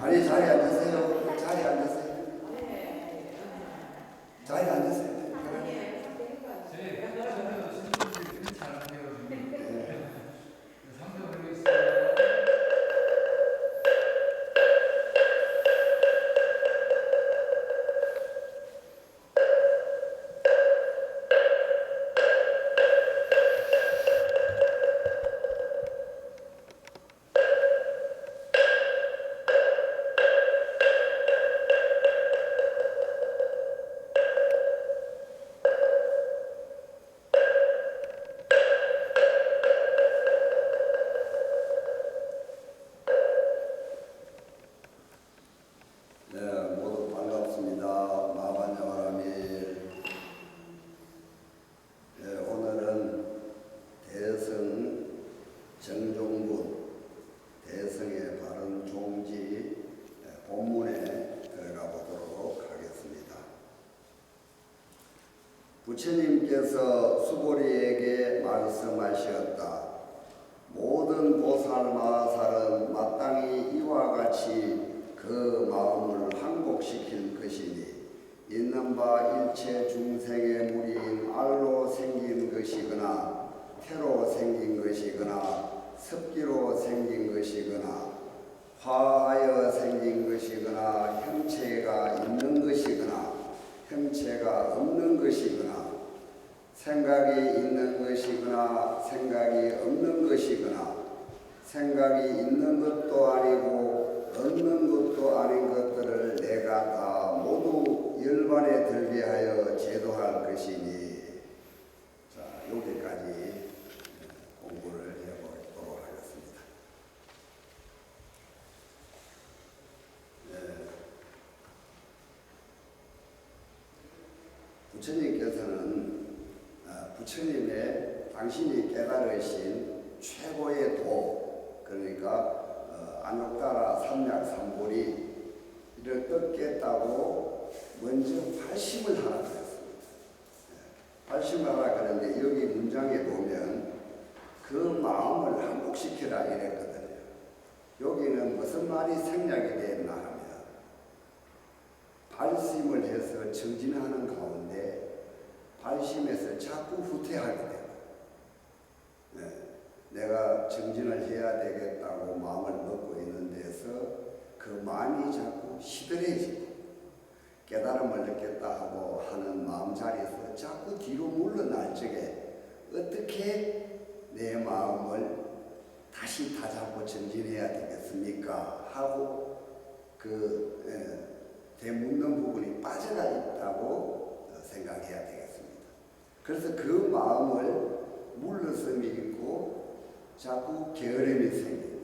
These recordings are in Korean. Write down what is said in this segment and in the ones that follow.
아니 자리 앉으세요. 자리 앉으세요. 자리 앉으세요. 반갑습니다. 마반야와라밀. 네, 오늘은 대성 정종군 대성의 바른 종지 네, 본문에 들어가 보도록 하겠습니다. 부처님께서 수보리에게 말씀하셨다. 모든 보살마살은 마땅히 이와 같이 그 마음을 항복시킬 것이니 있는 바 일체 중생의 무리인 알로 생긴 것이거나 태로 생긴 것이거나 습기로 생긴 것이거나 화하여 생긴 것이거나 형체가 있는 것이거나 형체가 없는 것이거나 생각이 있는 것이거나 생각이 없는 것이거나 생각이 있는 것도 아니고 없는 것도 아닌 것들을 내가 다 모두 열반에 들게 하여 제도할 것이니. 자 여기까지 공부를 해보도록 하겠습니다. 네. 부처님께서는 아, 부처님의 당신이 깨달으신 최고의 도 그러니까 어, 안옥다라 삼약 삼보리 이를 뜯겠다고 먼저 발심을 하라 그랬습니다. 예, 발심을 하라 그랬는데 여기 문장에 보면 그 마음을 항복시키라 이랬거든요. 여기는 무슨 말이 생략이 되었나 하면 발심을 해서 정진하는 가운데 발심에서 자꾸 후퇴하게 되고 네, 내가 정진을 해야 되겠다고 마음을 먹고 있는 데서 그 마음이 자꾸 시들해지고 깨달음을 느꼈다 하고 하는 마음자리에서 자꾸 뒤로 물러날 적에 어떻게 내 마음을 다시 다잡고 전진해야 되겠습니까? 하고 그 예, 대묻는 부분이 빠져가 있다고 생각해야 되겠습니다. 그래서 그 마음을 물러섬이 있고 자꾸 게으름이 생기고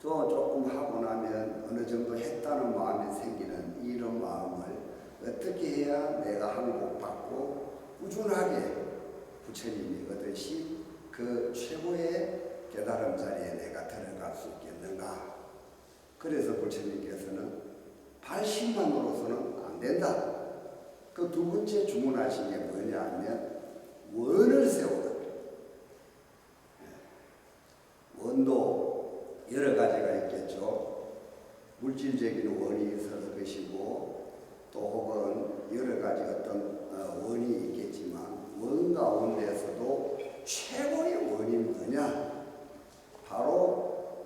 또 조금 하고 나면 어느 정도 했다는 마음이 생기는 이런 마음을 어떻게 해야 내가 항복받고 꾸준하게 부처님이 얻으신 그 최고의 깨달음 자리에 내가 들어갈 수 있겠는가 그래서 부처님께서는 발심만으로서는 안 된다. 그 두 번째 주문하신 게 뭐냐 하면 원을 세우라. 예. 원도 여러 가지가 있겠죠. 물질적인 원이 있을 것이고 또 혹은 여러 가지 어떤 어, 원이 있겠지만 원 가운데서도 최고의 원이 뭐냐? 바로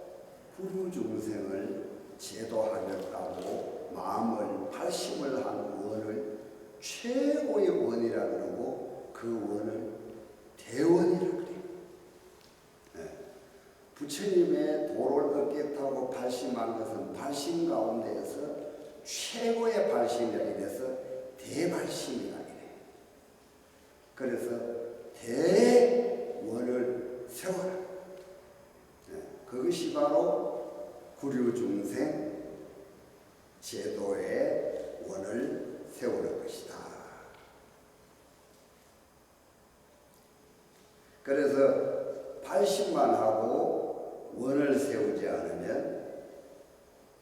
구류 중생을 제도하겠다고 마음을 발심을 한 원을 최고의 원이라 그러고 그 원을 대원이라 그래요. 네. 부처님의 도를 얻겠다고 발심한 것은 발심 가운데에서 최고의 발심이라 이래서 대발심이라 이래요. 그래서 대원을 세워라. 네. 그것이 바로 구류중생 제도의 원을 세우는 것이다. 그래서 발심만 하고 원을 세우지 않으면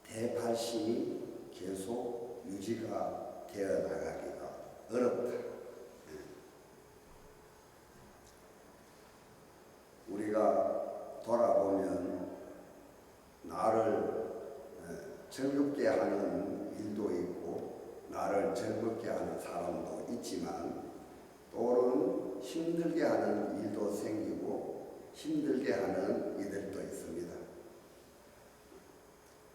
대발심이 계속 유지가 되어 나가기가 어렵다. 우리가 돌아보면 나를 즐겁게 하는 일도 있고 나를 즐겁게 하는 사람도 있지만 또는 힘들게 하는 일도 생기고 힘들게 하는 이들도 있습니다.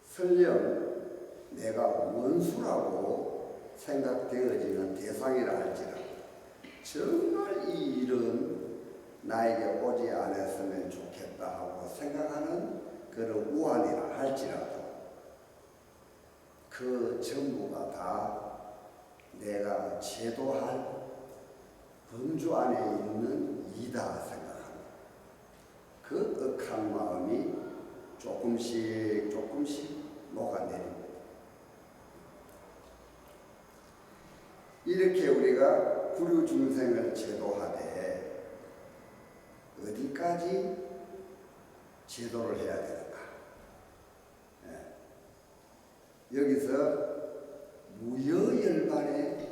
설령 내가 원수라고 생각되어지는 대상이라 할지라도 정말 이 일은 나에게 오지 않았으면 좋겠다 하고 생각하는 그런 우환이라 할지라도 그 전부가 다 내가 제도할 범주 안에 있는 이다 생각합니다. 그 억한 마음이 조금씩 조금씩 녹아내립니다. 이렇게 우리가 구류 중생을 제도하되 어디까지 제도를 해야 되는가? 예. 여기서 무여열반에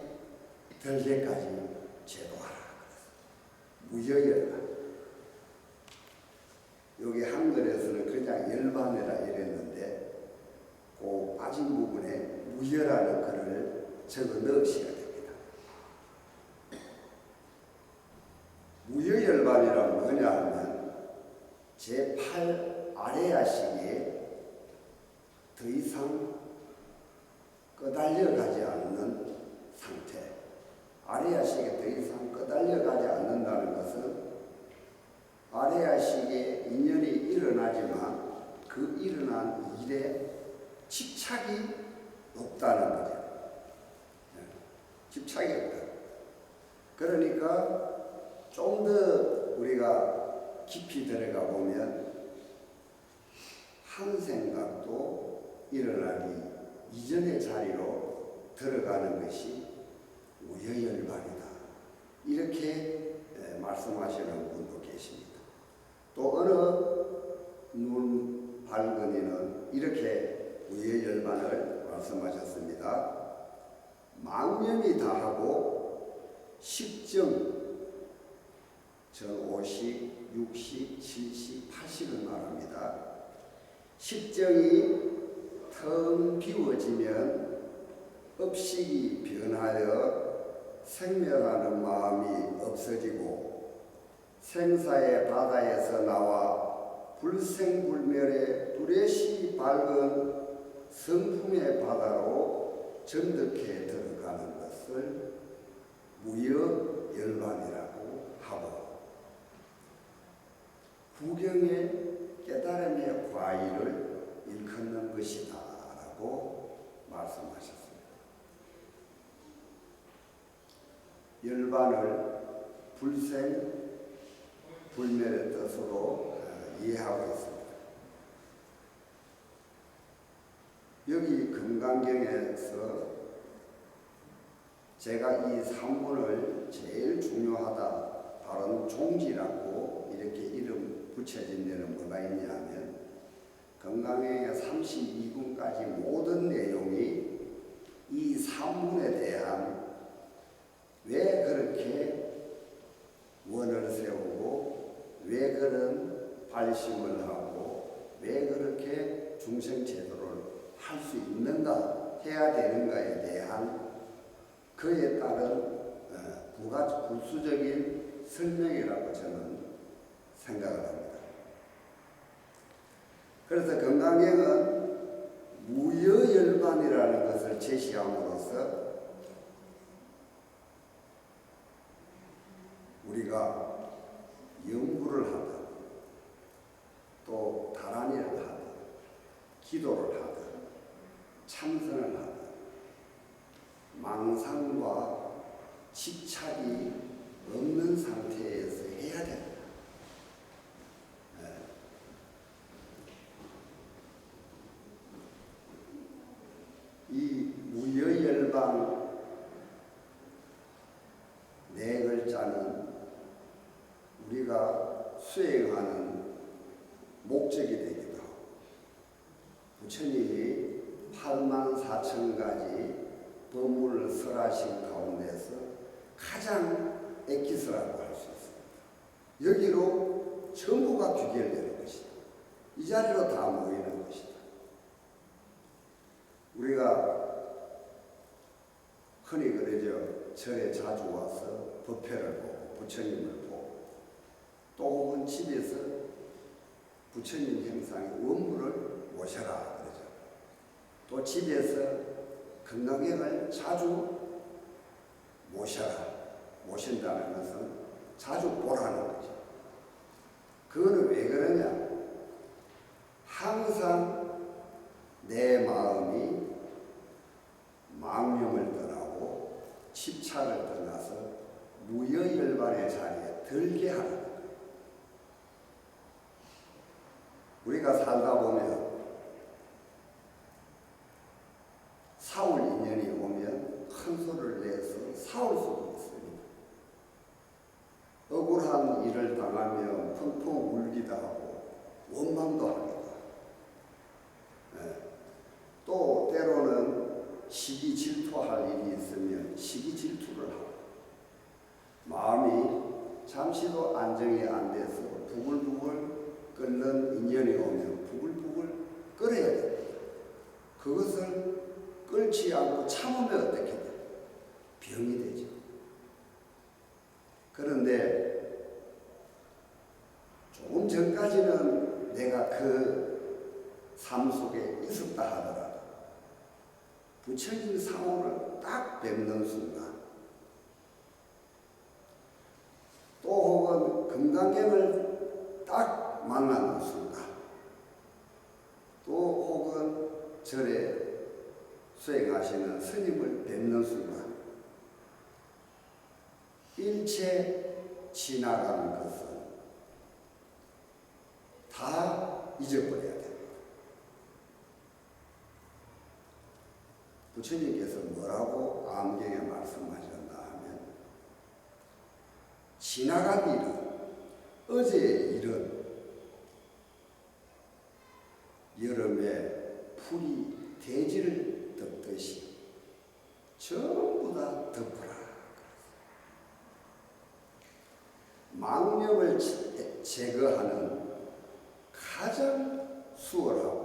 들게까지 제도하라. 무여열반. 여기 한글에서는 그냥 열반이라 이랬는데 그 빠진 부분에 무여라는 글을 적어 넣으셔야 됩니다. 무여열반이란 뭐냐 하면 제8 아래야식에 더 이상 꺼달려 가지 않는 상태. 아래야식에 더 이상 꺼달려 가지 않는다는 것은 아래야식에 인연이 일어나지만 그 일어난 일에 집착이 없다는 거죠. 네. 집착이 없다. 그러니까 좀 더 우리가 깊이 들어가 보면 한 생각도 일어나기 이전의 자리로 들어가는 것이 우여열반이다. 이렇게 에, 말씀하시는 분도 계십니다. 또 어느 눈 발근이는 이렇게 우여열반을 말씀하셨습니다. 망념이 다하고 식정 전 50, 60, 70, 80을 말합니다. 식정이 텅 비워지면 업식이 변하여 생멸하는 마음이 없어지고 생사의 바다에서 나와 불생불멸의 뚜렷이 밝은 성품의 바다로 전득해 들어가는 것을 무여열반이라고 하고. 구경의 깨달음의 과일을 일컫는 것이다 라고 말씀하셨습니다. 열반을 불생, 불멸의 뜻으로 어, 이해하고 있습니다. 여기 금강경에서 제가 이 산문을 제일 중요하다, 바로 종지라고 이렇게 이름 붙여진 데는 뭐가 있냐면 건강의 32군까지 모든 내용이 이 산문에 대한 왜 그렇게 원을 세우고 왜 그런 발심을 하고 왜 그렇게 중생 제도를 할 수 있는가 해야 되는가에 대한 그에 따른 어, 부가 부수적인 설명이라고 저는 생각을 합니다. 그래서 건강경은 무여열반이라는 것을 제시함으로써 우리가 연구를 하든 또 다란이를 하든 기도를 하든 참선을 하든 망상과 집착이 없는 상태에서 때까지 머물러 설하신 가운데서 가장 액기스라고 할 수 있습니다. 여기로 전부가 귀결되는 것이다. 이 자리로 다 모이는 것이다. 우리가 흔히 그러죠. 절에 자주 와서 법회를 보고 부처님을 보고 또 혹은 집에서 부처님 형상의 원물을 모셔라 그러죠. 또 집에서 건강행을 자주 모셔라. 모신다는 것은 자주 보라는 거죠. 그거는 왜 그러냐? 항상 내 마음이 망명을 떠나고 집착을 떠나서 무여열반의 자리에 들게 하는 거예요. 우리가 살다 보면 사울 인연이 오면 큰 소리를 내서 사올 수도 있습니다. 억울한 일을 당하면 펑펑 울기도 하고 원망도 합니다. 예. 또 때로는 시기 질투할 일이 있으면 시기 질투를 하고 마음이 잠시도 안정이 안 돼서 부글부글 끓는 인연이 오면 부글부글 끓여야 됩니다. 그것을 끓지 않고 참으면 어떻게 돼요? 병이 되죠. 그런데 조금 전까지는 내가 그 삶 속에 있었다 하더라도 부처님 상호를 딱 뵙는 순간 또 혹은 금강경을 딱 만나는 순간 또 혹은 절에 수행하시는 스님을 뵙는 순간 일체 지나가는 것은 다 잊어버려야 됩니다. 부처님께서 뭐라고 암경에 말씀하셨나 하면 지나간 일은 어제의 일은 여름에 풀이 대지를 덮듯이 전부 다 덮어라. 망념을 제- 제거하는 가장 수월하고